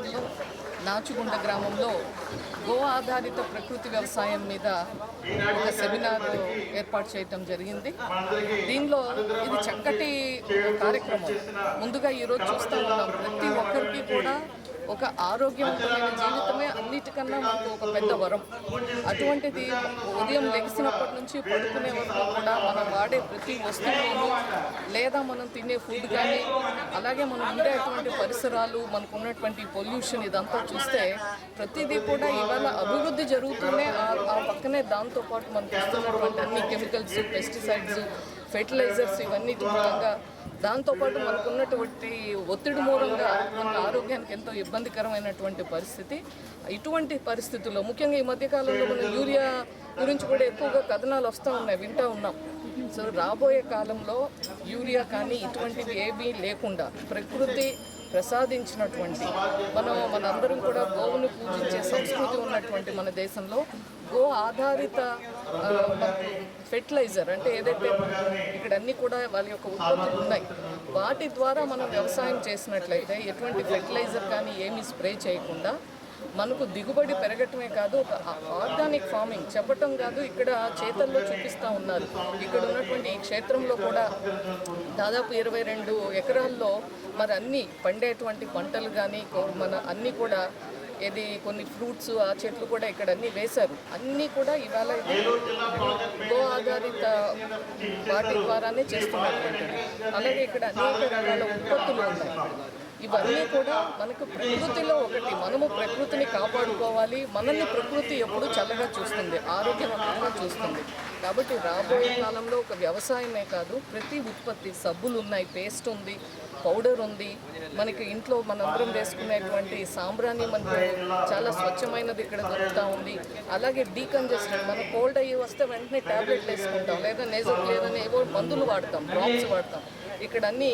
మండలంలో నాచుగుండ గ్రామంలో గో ఆధారిత ప్రకృతి వ్యవసాయం మీద ఒక సెమినార్ ఏర్పాటు చేయటం జరిగింది. దీనిలో ఇది చక్కటి కార్యక్రమం. ముందుగా ఈరోజు చూస్తూ ఉన్నాం. ప్రతి ఒక్కరికి కూడా ఒక ఆరోగ్యవంతమైన జీవితమే అన్నిటికన్నా మనకు ఒక పెద్ద వరం. అటువంటిది ఉదయం లెగిసినప్పటి నుంచి పడుకునే వరకు కూడా మనం వాడే ప్రతి వస్తువు లేదా మనం తినే ఫుడ్ కానీ అలాగే మనం ఉండేటువంటి పరిసరాలు మనకు ఉన్నటువంటి పొల్యూషన్ ఇదంతా చూస్తే ప్రతిదీ కూడా ఇవాళ అభివృద్ధి జరుగుతూనే ఆ- ఆ పక్కనే దాంతోపాటు మనకు వస్తున్నటువంటి అన్ని కెమికల్స్ పెస్టిసైడ్స్ ఫెర్టిలైజర్స్ ఇవన్నీ మూలంగా దాంతోపాటు మనకు ఉన్నటువంటి ఒత్తిడి మూలంగా మన ఆరోగ్యానికి ఎంతో ఇబ్బందికరమైనటువంటి పరిస్థితి. ఇటువంటి పరిస్థితుల్లో ముఖ్యంగా ఈ మధ్యకాలంలో మనం యూరియా గురించి కూడా ఎక్కువగా కథనాలు వస్తూ ఉన్నాయి వింటూ ఉన్నాం. సో రాబోయే కాలంలో యూరియా కానీ ఇటువంటివి ఏమీ లేకుండా ప్రకృతి ప్రసాదించినటువంటి మనం మనందరం కూడా గోవును పూజించే సంస్కృతి ఉన్నటువంటి మన దేశంలో గో ఆధారిత ఫెర్టిలైజర్ అంటే ఏదైతే ఇక్కడ అన్నీ కూడా వాళ్ళ యొక్క ఉత్పత్తులు ఉన్నాయి వాటి ద్వారా మనం వ్యవసాయం చేసినట్లయితే ఎటువంటి ఫెర్టిలైజర్ కానీ ఏమీ స్ప్రే చేయకుండా మనకు దిగుబడి పెరగటమే కాదు ఒక ఆర్గానిక్ ఫార్మింగ్ చెప్పటం కాదు ఇక్కడ చేతల్లో చూపిస్తూ ఉన్నారు. ఇక్కడ ఉన్నటువంటి ఈ క్షేత్రంలో కూడా దాదాపు ఇరవై రెండు ఎకరాల్లో మరి అన్ని పండేటువంటి పంటలు కానీ మన అన్నీ కూడా ఇది కొన్ని ఫ్రూట్స్ ఆ చెట్లు కూడా ఇక్కడ అన్ని వేశారు. అన్నీ కూడా ఇవాళ గో ఆధారిత వాటి ద్వారానే చేస్తున్నారు. అలాగే ఇక్కడ అనేక రకాల ఉత్పత్తులు ఉన్నాయి. ఇవన్నీ కూడా మనకు ప్రకృతిలో ఒకటి. మనము ప్రకృతిని కాపాడుకోవాలి. మనల్ని ప్రకృతి ఎప్పుడు చల్లగా చూస్తుంది. ఆరోగ్యవంతంగా చూస్తుంది. కాబట్టి రాబోయే కాలంలో ఒక వ్యవసాయమే కాదు ప్రతి ఉత్పత్తి సబ్బులు ఉన్నాయి పేస్ట్ ఉంది పౌడర్ ఉంది. మనకి ఇంట్లో మనందరం వేసుకునేటువంటి సాంబ్రాణి మనకు చాలా స్వచ్ఛమైనది ఇక్కడ దొరుకుతూ ఉంది. అలాగే డీకంజెస్టెడ్ మనం కోల్డ్ అయ్యి వస్తే వెంటనే ట్యాబ్లెట్లు వేసుకుంటాం. లేదా నేజర్ లేదని ఏవో మందులు వాడతాం డ్రాప్స్ వాడతాం. ఇక్కడ అన్ని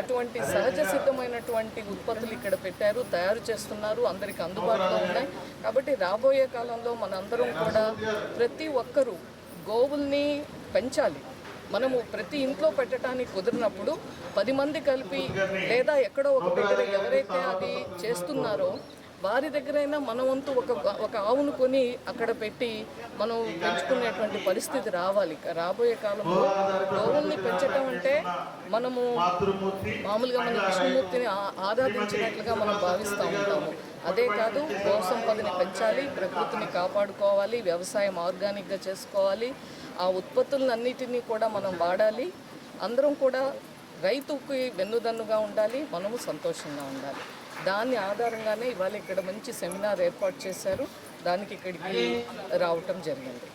అటువంటి సహజ సిద్ధమైనటువంటి ఉత్పత్తులు ఇక్కడ పెట్టారు తయారు చేస్తున్నారు అందరికి అందుబాటులో ఉన్నాయి. కాబట్టి రాబోయే కాలంలో మనందరం కూడా ప్రతి ఒక్కరూ గోవుల్ని పెంచాలి. మనము ప్రతి ఇంట్లో పెట్టడానికి కుదిరినప్పుడు పది మంది కలిపి లేదా ఎక్కడో ఒక దగ్గర ఎవరైతే అది చేస్తున్నారో వారి దగ్గరైనా మన వంతు ఒక ఒక ఆవును కొని అక్కడ పెట్టి మనం పెంచుకునేటువంటి పరిస్థితి రావాలి. రాబోయే కాలంలో గోవుల్ని పెంచడం అంటే మనము మామూలుగా మన విష్ణుమూర్తిని ఆరాధించినట్లుగా మనం భావిస్తూ ఉంటాము. అదే కాదు గోసంపదని పెంచాలి ప్రకృతిని కాపాడుకోవాలి వ్యవసాయం ఆర్గానిక్గా చేసుకోవాలి ఆ ఉత్పత్తులన్నిటినీ కూడా మనం వాడాలి. అందరం కూడా రైతుకి వెన్నుదన్నుగా ఉండాలి మనము సంతోషంగా ఉండాలి. దాని ఆధారంగానే ఇవాళ ఇక్కడ మంచి సెమినార్ ఏర్పాటు చేశారు. దానికి ఇక్కడికి రావటం జరిగింది.